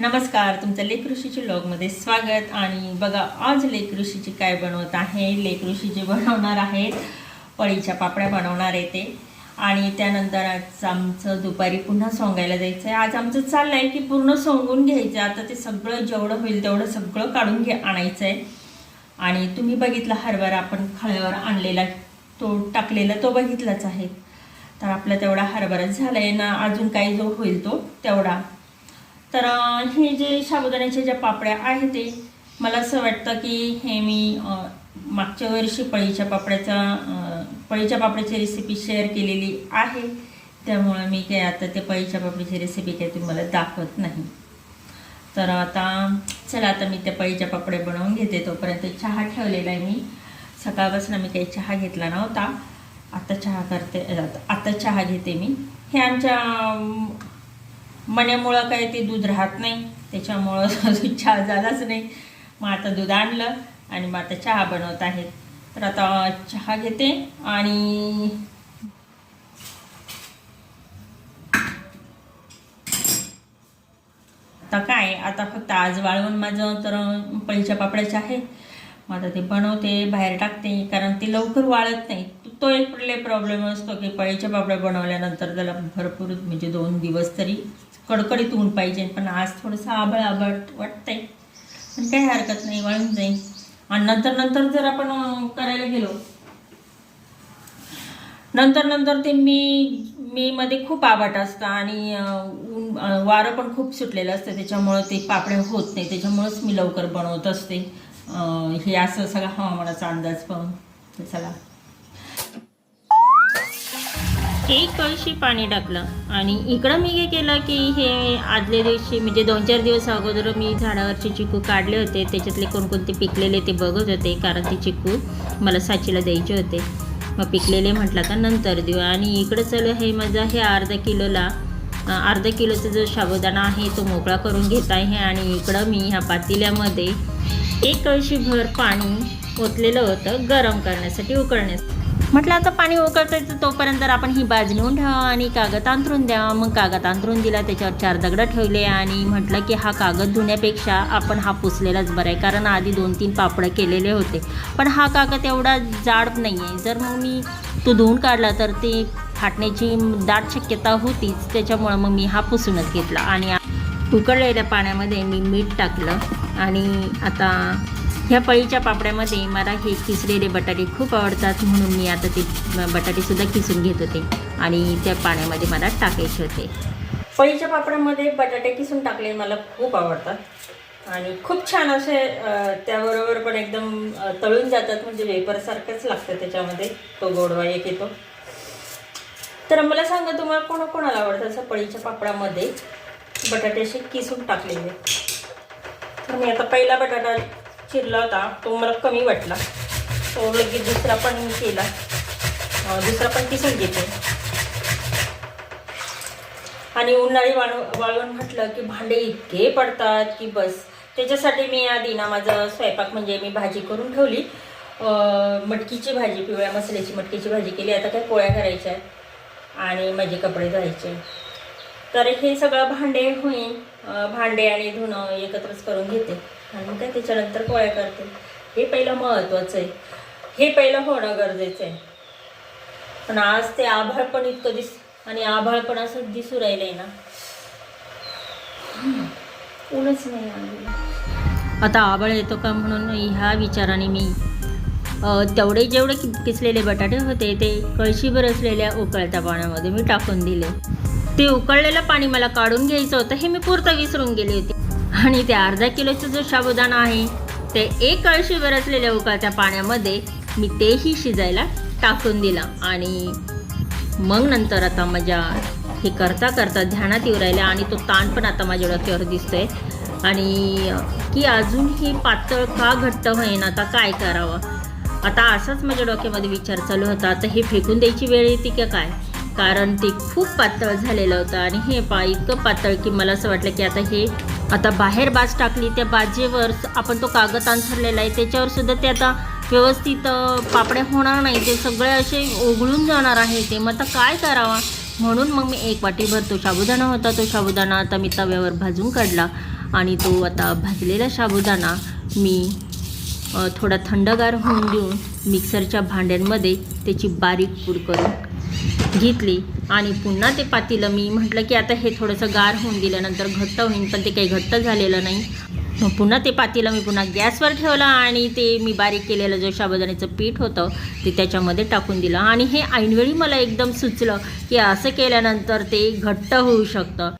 नमस्कार तुमचं लेकऋषीच्या ब्लॉगमध्ये स्वागत. आणि बघा आज लेकऋषीची काय बनवत आहे? लेकऋषीचे बनवणार आहेत पळीच्या पापड्या बनवणार आहे ते. आणि त्यानंतर आज आमचं दुपारी पुन्हा सोंगायला जायचं आहे आज आमचं चाललं आहे की पूर्ण सोंगून घ्यायचं. आता ते सगळं जेवढं होईल तेवढं सगळं काढून घे आणायचं आहे आणि तुम्ही बघितला हरभरा आपण खळ्यावर आणलेला तो टाकलेला तो बघितलाच आहे. तर आपला तेवढा हरभरा झाला आहे ना अजून काही जो होईल तो तेवढा तर हे जे साबुदाण्याच्या ज्या पापड्या आहेत ते मला असं वाटतं की हे मी मागच्या वर्षी पळीच्या पापड्याचा पळीच्या पापड्याची रेसिपी शेअर केलेली आहे. त्यामुळे मी काय आता ते पळीच्या पापडीची रेसिपी काही तुम्हाला दाखवत नाही. तर आता चला आता मी त्या पळीच्या पापड्या बनवून घेते. तोपर्यंत चहा ठेवलेला आहे मी. सकाळपासून मी काही चहा घेतला नव्हता. आता चहा करते आता- चहा घेते मी. हे आमच्या मण्यामुळं काय ते दूध राहत नाही त्याच्यामुळं अजून चहा झालाच नाही. मग आता दूध आणलं आणि मग आता चहा बनवत आहेत. तर आता चहा घेते आणि आता काय आता फक्त आज वाळवून माझं तर पळीच्या पापड्याचं आहे. मग आता ते बनवते बाहेर टाकते कारण ते लवकर वाळत नाही तो एक लय प्रॉब्लेम असतो की पळीच्या पापड्या बनवल्यानंतर त्याला भरपूर म्हणजे दोन दिवस तरी कडकडीत ऊन पाहिजे. पण आज थोडंसं आबळ आबळ वाटतंय. पण काही हरकत नाही वाळून जाईल आणि नंतर नंतर जर आपण करायला गेलो. नंतर नंतर ते मी मे मध्ये खूप आबाट असतं आणि ऊन वारं पण खूप सुटलेलं असतं. त्याच्यामुळं ते पापड्या होत नाही. त्याच्यामुळंच मी लवकर बनवत असते. हे असं सगळं हवामानाचा अंदाज पाहून. चला. एक कळशी पाणी टाकलं. आणि इकडं मी काय केलं की हे आदल्या दिवशी म्हणजे दोन चार दिवस अगोदर मी झाडावरचे चिकू काढले होते. त्याच्यातले कोणकोणते पिकलेले ते बघत होते कारण ते चिकू मला साचीला द्यायचे होते. मग पिकलेले म्हटलं का नंतर देऊ. आणि इकडं चालू हे माझा हे अर्धा किलोला अर्धा किलोचा जो साबुदाणा आहे तो मोकळा करून घेत आहे. आणि इकडं मी ह्या पातेल्यामध्ये एक कळशीभर पाणी ओतलेलं होतं गरम करण्यासाठी उकळण्यासाठी. म्हटलं आता पाणी उकळतं तोपर्यंत तर आपण ही बाज नेऊन ठेवा आणि कागद अंथरून द्यावा मग कागद अंथरून दिला त्याच्यावर चार दगडं ठेवले आणि म्हटलं की हा कागद धुण्यापेक्षा आपण हा पुसलेलाच बरा आहे कारण आधी दोन तीन पापडं केलेले होते. पण हा कागद एवढा जाड नाही आहे जर मग मी तो धुवून काढला तर ते फाटण्याची दाट शक्यता होतीच. त्याच्यामुळं मग मी हा पुसूनच घेतला आणि उकळलेल्या पाण्यामध्ये मी मीठ टाकलं आणि आता ह्या पळीच्या पापड्यामध्ये मला हे किसलेले बटाटे खूप आवडतात म्हणून मी आता ते बटाटेसुद्धा किसून घेत होते आणि त्या पाण्यामध्ये मला टाकायचे होते. पळीच्या पापड्यामध्ये बटाटे किसून टाकले मला खूप आवडतात आणि खूप छान असे त्याबरोबर पण एकदम तळून जातात म्हणजे वेपरसारखंच लागतं त्याच्यामध्ये. तो गोडवा एक येतो. तर मला सांगा तुम्हाला कोणा कोणाला आवडतं असं पळीच्या पापडामध्ये बटाटे असे किसून टाकलेले? तर मी आता पहिला बटाटा चिरला होता तो मला कमी वाटला. तो लगेच दुसरा पण केला. दुसरा पण किसून घेते आणि उन्हाळी वाळ वाळवण म्हटलं की भांडे इतके पडतात की बस. त्याच्यासाठी मी आधी ना माझं स्वयंपाक म्हणजे मी भाजी करून ठेवली. मटकीची भाजी पिवळ्या मसाल्याची मटकीची भाजी केली. आता काय पोळ्या करायच्या आहेत आणि माझे कपडे धुवायचे तर हे सगळं भांडे होईल भांडे आणि धुणं एकत्रच करून घेते. आणि काय त्याच्यानंतर पोळ्या करते. हे पहिलं महत्त्वाचं आहे. हे पहिलं होणं गरजेचं आहे. पण आज ते आभाळ पण इतकं दिस आणि आभाळ पण असं दिसू राहिलंय ना. हम्म. ऊनच नाही आलेलं. आता आभाळ येतो का म्हणून ह्या विचाराने मी तेवढे जेवढे किसलेले बटाटे होते ते कळशीभर असलेल्या उकळत्या पाण्यामध्ये मी टाकून दिले. ते उकळलेलं पाणी मला काढून घ्यायचं होतं हे मी पुरतं विसरून गेली होती. आणि ते अर्धा किलोचं जो साबुदाणा आहे ते एक कळशीभर असलेल्या उकळत्या पाण्यामध्ये मी तेही शिजायला टाकून दिला. आणि मग नंतर आता माझ्या हे करता करता ध्यानात येऊ राहिलं आणि तो ताण पण आता माझ्या डोक्यावर दिसतोय. आणि की अजून हे पातळ का घट्ट होईन आता काय करावं? आता असाच माझ्या डोक्यामध्ये विचार चालू होता. आता हे फेकून द्यायची वेळ येते का काय? कारण ते खूप पातळ झालेलं होतं आणि हे पा इतकं पातळ की मला असं वाटलं की आता हे आता बाहेर बाज टाकली त्या बाजेवर आपण तो कागद अंथरलेला आहे त्याच्यावर सुद्धा ते आता व्यवस्थित पापड्या होणार नाही ते सगळे असे ओघळून जाणार आहे ते. मग आता काय करावा? म्हणून मग मी एक वाटीभर तो साबुदाणा होता तो साबुदाणा आता मी तव्यावर भाजून काढला आणि तो आता भाजलेला साबुदाणा मी थोडा थंडगार होऊन देऊन मिक्सरच्या भांड्यांमध्ये त्याची बारीक पूड करून घेतली. आणि पुन्हा ते पातेलं मी म्हटलं की आता हे थोडंसं गार होऊन दिल्यानंतर घट्ट होईल पण ते काही घट्ट झालेलं नाही. मग पुन्हा ते पातेलं मी पुन्हा गॅसवर ठेवलं आणि ते मी बारीक केलेलं जो शाबदाण्याचं पीठ होतं ते त्याच्यामध्ये टाकून दिलं. आणि हे ऐनवेळी मला एकदम सुचलं की असं केल्यानंतर ते घट्ट होऊ शकतं.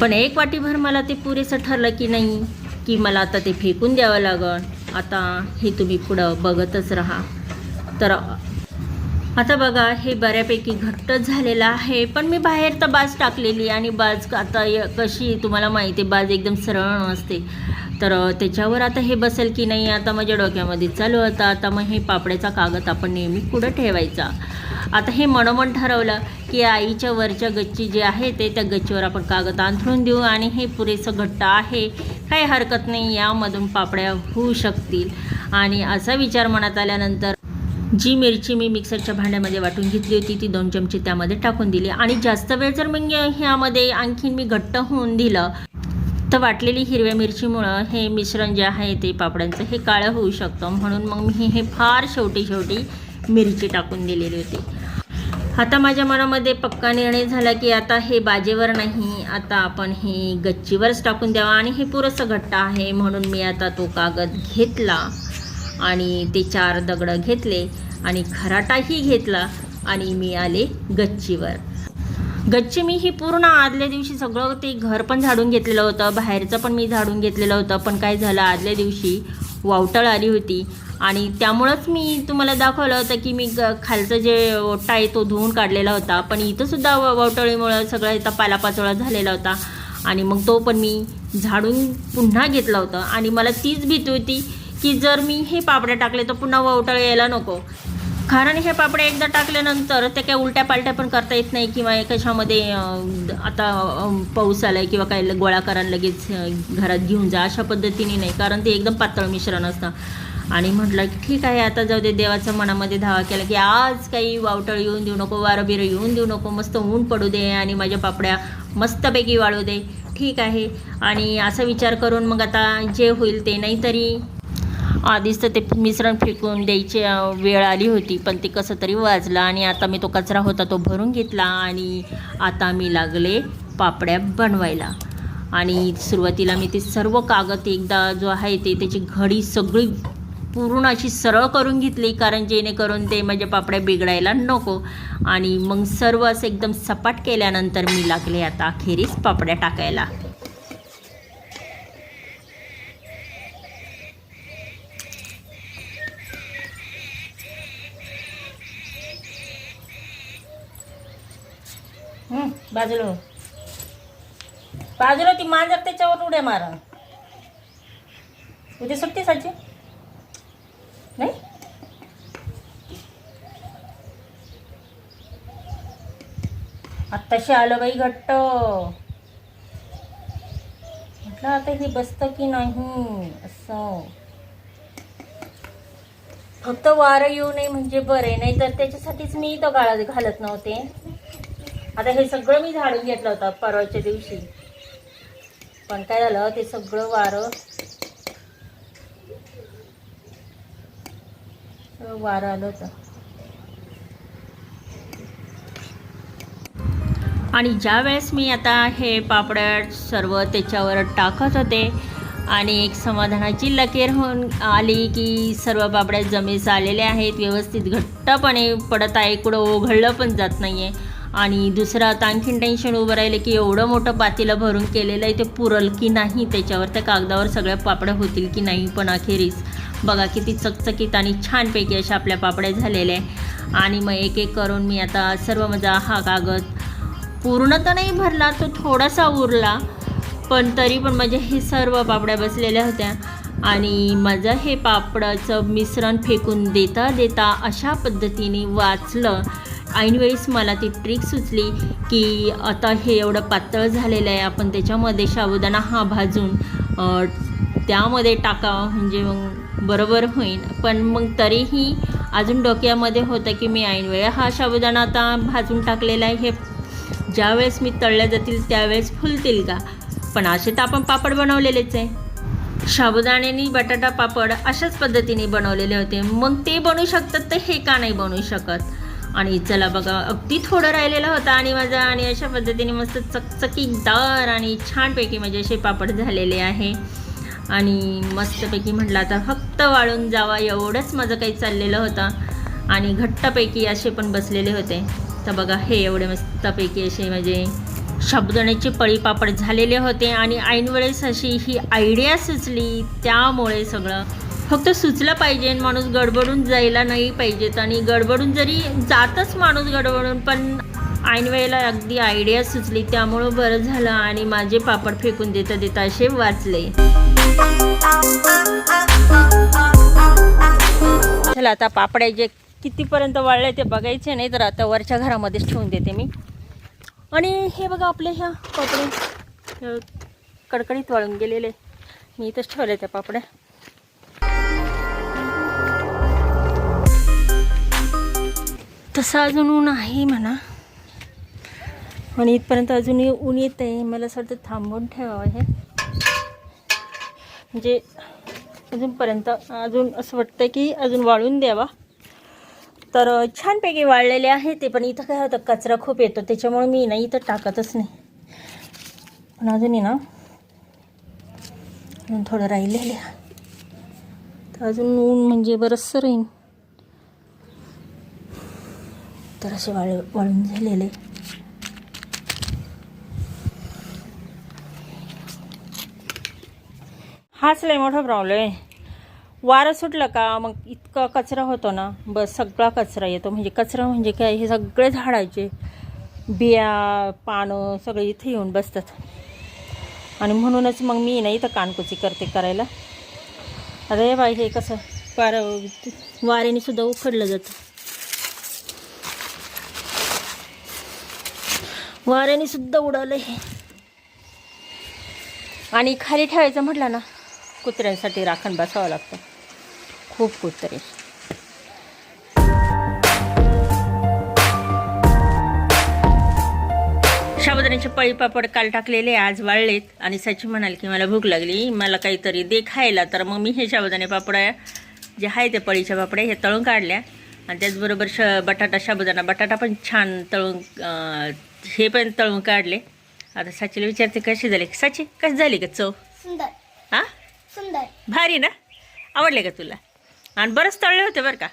पण एक वाटीभर मला ते पुरेसं ठरलं की नाही की मला आता ते फेकून द्यावं लागल आता हे तुम्ही पुढं बघतच राहा. तर आता बघा हे बऱ्यापैकी घट्ट झालेलं आहे. पण मी बाहेर तर बाज टाकलेली आणि बाज आता य- कशी तुम्हाला माहिती आहे बाज एकदम सरळ नसते. तर त्याच्यावर आता हे बसेल की नाही आता माझ्या डोक्यामध्ये चालू होता. आता मग हे पापड्याचा कागद आपण नेहमी कुठं ठेवायचा? आता हे मनोमन ठरवलं की आईच्या वरच्या गच्ची जे आहे ते त्या गच्चीवर आपण कागद अंथरून देऊ आणि हे पुरेसं घट्ट आहे. काही हरकत नाही यामधून पापड्या होऊ शकतील. आणि असा विचार मनात आल्यानंतर जी मिरची मी मिक्सरच्या भांड्यामध्ये वाटून घेतली होती ती दोन चमचे त्यामध्ये टाकून दिली. आणि जास्त वेळ जर मग ह्यामध्ये आणखीन मी घट्ट होऊन दिलं तर वाटलेली हिरव्या मिरचीमुळं हे मिश्रण जे आहे ते पापड्यांचं हे काळं होऊ शकतं. म्हणून मग मी हे फार शेवटी शेवटी मिरची टाकून दिलेली होती. आता माझ्या मनामध्ये पक्का निर्णय झाला की आता हे बाजेवर नाही आता आपण हे गच्चीवरच टाकून द्यावं. आणि हे पुरंसं घट्ट आहे म्हणून मी आता तो कागद घेतला. आणि ते चार दगडं घेतले आणि खराटाही घेतला आणि मी आले गच्चीवर. गच्ची मी ही पूर्ण आदल्या दिवशी सगळं ते घर पण झाडून घेतलेलं होतं बाहेरचं पण मी झाडून घेतलेलं होतं पण काय झालं आदल्या दिवशी वावटळ आली होती आणि त्यामुळंच मी तुम्हाला दाखवलं होतं की मी ग खालचं जे ओटा आहे तो धुवून काढलेला होता पण इथंसुद्धा व वावटळीमुळं सगळं इथं पालापाचोळा झालेला होता आणि मग तो पण मी झाडून पुन्हा घेतला होता आणि मला तीच भीती होती की जर मी हे पापड्या टाकले तर पुन्हा वावटळ यायला नको. कारण हे पापड्या एकदा टाकल्यानंतर ते काही उलट्या पालट्या पण करता येत नाही किंवा कशामध्ये आता पाऊस आला आहे किंवा काही गोळा करायला लगेच घरात घेऊन जा अशा पद्धतीने नाही. कारण ते एकदम पातळ मिश्रण असतं. आणि म्हटलं की ठीक आहे आता जाऊ दे देवाचं मनामध्ये धावा केला की आज काही वावटळ येऊन देऊ नको वारं बिरं येऊन देऊ नको मस्त ऊन पडू दे आणि माझ्या पापड्या मस्तपैकी वाळू दे. ठीक आहे. आणि असा विचार करून मग आता जे होईल ते नाहीतरी आधीच तर ते मिश्रण फेकून द्यायची वेळ आली होती पण ते कसं तरी वाजलं आणि आता मी तो कचरा होता तो भरून घेतला आणि आता मी लागले पापड्या बनवायला. आणि सुरुवातीला मी ते सर्व कागद एकदा जो आहे ते त्याची घडी सगळी पूर्ण अशी सरळ करून घेतली कारण जेणेकरून ते माझ्या पापड्या बिघडायला नको. आणि मग सर्व असं एकदम सपाट केल्यानंतर मी लागले आता अखेरीस पापड्या टाकायला. बाजूला हो. बाजूला ती मांजर त्याच्यावर उड्या मारा. उद्या सुट्टी साची? नाही? आत्ताशी आलं बाई घट्ट. म्हटलं आता हे बसतं की नाही? असं. फक्त वारं येऊ नये म्हणजे बरे नाही तर त्याच्यासाठीच मी तो गाळा घालत नव्हते. आता हे सगळं मी झाडून घेतलं होतं परवाच्या दिवशी. पण काय झालं ते सगळं वारं वारं आलं होतं. आणि ज्या वेळेस मी आता हे पापड सर्व त्याच्यावर टाकत होते आणि एक समाधानाची लकेर होऊन आली की सर्व पापड्या जमीस आलेल्या आहेत व्यवस्थित घट्टपणे पडत आहे कुठं ओघळलं पण जात नाही आहे आणि दुसरं आता आणखीन टेन्शन उभं राहिलं की एवढं मोठं पातेलं भरून केलेलं आहे ते पुरल की नाही त्याच्यावर त्या कागदावर सगळ्या पापड्या होतील की नाही पण अखेरीस बघा किती चकचकीत आणि छानपैकी अशा आपल्या पापड्या झालेल्या आहे. आणि मग एक एक करून मी आता सर्व माझा हा कागद पूर्ण तर नाही भरला तो थोडासा उरला पण तरी पण माझ्या हे सर्व पापड्या बसलेल्या होत्या. आणि माझं हे पापडाचं मिश्रण फेकून देता देता अशा पद्धतीने वाचलं ऐनवेळीस मला ती ट्रिक सुचली की आता हे एवढं पातळ झालेलं आहे आपण त्याच्यामध्ये साबुदाणा हा भाजून त्यामध्ये टाकावं म्हणजे मग बरोबर होईल. पण मग तरीही अजून डोक्यामध्ये होतं की मी ऐनवेळी हा साबुदाणा आता भाजून टाकलेला आहे. हे ज्यावेळेस मी तळल्या जातील त्यावेळेस फुलतील का? पण असे तर आपण पापड बनवलेलेच आहे. साबुदाण्याने बटाटा पापड अशाच पद्धतीने बनवलेले होते. मग ते बनू शकतात तर हे का नाही बनवू शकत? आणि चला बघा अगदी थोडं राहिलेलं होतं आणि माझा आणि अशा पद्धतीने मस्त चकचकीदार आणि छानपैकी म्हणजे असे पापड झालेले आहे. आणि मस्तपैकी म्हटलं आता फक्त वाळून जावा एवढंच माझं काही चाललेलं होतं. आणि घट्टपैकी असे पण बसलेले होते. तर बघा हे एवढे मस्तपैकी असे म्हणजे साबुदाण्याचे पळी पापड झालेले होते. आणि ऐनवेळेस अशी ही आयडिया सुचली. त्यामुळे सगळं फक्त सुचलं पाहिजे माणूस गडबडून जायला नाही पाहिजेत. आणि गडबडून जरी जातच माणूस गडबडून पण ऐनवेळेला अगदी आयडिया सुचली त्यामुळं बरं झालं आणि माझे पापड फेकून देता देता असे वाचले. चला आता पापड्याचे कितीपर्यंत वाळले ते बघायचे नाही तर आता वरच्या घरामध्येच ठेवून देते मी. आणि हे बघा आपले ह्या पापडे. कडकडीत वळून गेलेले. मी इथंच ठेवले त्या पापड्या. तसं अजून ऊन आहे म्हणा. आणि इथपर्यंत अजून ऊन येत आहे. मला असं वाटतं थांबवून ठेवावं हे. म्हणजे अजूनपर्यंत अजून असं वाटतं की अजून वाळून द्यावा. तर छानपैकी वाळलेले आहे ते पण इथं काय होतं कचरा खूप येतो. त्याच्यामुळे मी ना इथं टाकतच नाही. पण अजून ना अजून थोडं राहिलेले तर अजून ऊन म्हणजे बरंचसं राहीन. तर असे वाळ वाळून झालेले. हाच लय मोठा प्रॉब्लेम आहे. वारं सुटलं का मग इतका कचरा होतो ना बस सगळा कचरा येतो. म्हणजे कचरा म्हणजे काय हे सगळे झाडायचे. बिया पानं सगळे इथे येऊन बसतात. आणि म्हणूनच मग मी ना इथं कानकुची करते करायला. अरे बाई हे कसं वार वाऱ्याने सुद्धा उखडलं जातं. वाऱ्याने सुद्धा उडालं हे. आणि खाली ठेवायचं म्हटलं ना कुत्र्यांसाठी राखण बसावं लागतं. खूप कुत्रे. साबुदाण्याचे पळी पापड काल टाकलेले आज वाळलेत. आणि सची म्हणाल की मला भूक लागली मला काहीतरी दे खायला. तर मग मी हे साबुदाणे पापड जे आहे ते पळीच्या पापड्या हे तळून काढल्या. आणि त्याचबरोबर श बटाटा साबुदाणा बटाटा पण छान तळून हे पण तळून काढले. आता सचीला विचारते कशी झाली? सची कशी झाली का चव? सुंदर. हां? सुंदर. भारी ना? आवडले का तुला? आणि बरंच तळले होते बरं का?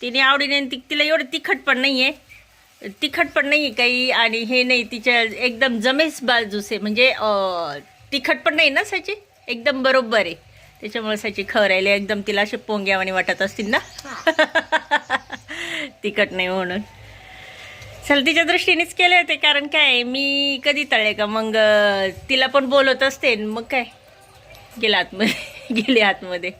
तिने आवडीने ती तिला एवढं तिखट पण नाही आहे तिखट पण नाही आहे काही आणि हे नाही तिच्या एकदम जमेस बाजूस आहे. म्हणजे तिखट पण नाही ना साची? एकदम बरोबर आहे. त्याच्यामुळे साची खवरायला. एकदम तिला असे पोंग्यावानी वाटत असतील ना? तिखट नाही म्हणून. चल तिच्या दृष्टीनेच केले होते कारण काय मी कधी तळले का? मग तिला पण बोलत असते मग काय? गेला आतमध्ये गेले आतमध्ये.